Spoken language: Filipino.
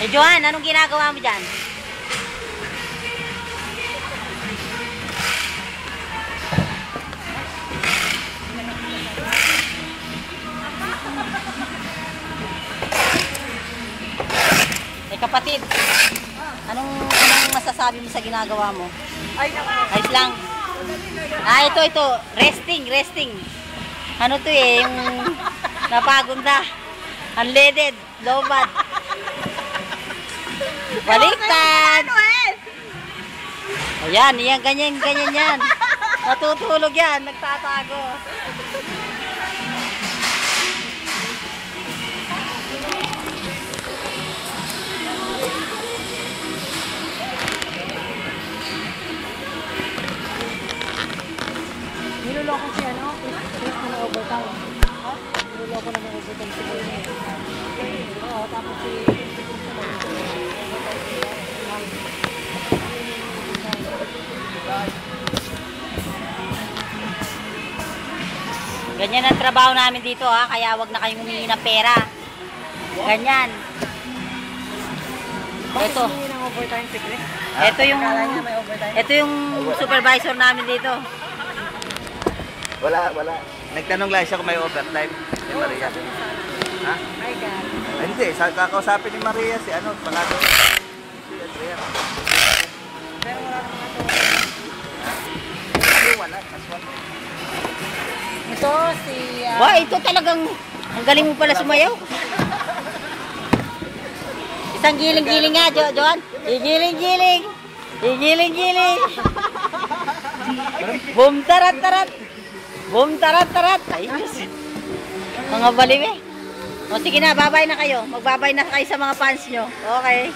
Eh, Johan, anong ginagawa mo dyan? Eh, kapatid, anong, anong masasabi mo sa ginagawa mo? Ayos lang. Ah, ito, ito. Resting, resting. Ano to eh, yung napagod na. Unleaded, lobad. Baliktad. Ano eh? Ayan, yan, ganyan, ganyan yan. Natutulog yan, nagtatago. Niloloko si ano? Chris na overtime. Ganyan ang trabaho namin dito ha, kaya wag na kayong humingi ng pera. Ganyan. Ito. Ito yung ito yung supervisor namin dito. Wala, wala. Nagtanong lang siya kung may overtime. Si Maria. Ha? My God. Hindi, sa kakausapin ni Maria si ano, pangalan. Si Adrian. Pero wala naman ito. Wala. Aswang. Ito si... ah, Wow, ito talagang ang galing mo pala sumayaw. Isang giling-giling nga, jo Joan. Igiling-giling. Igiling-giling. Boom tarat-tarat. Boom tarat-tarat. Ay. Mga baliw eh. O sige na, babay na kayo. Magbabay na kayo sa mga fans nyo. Okay.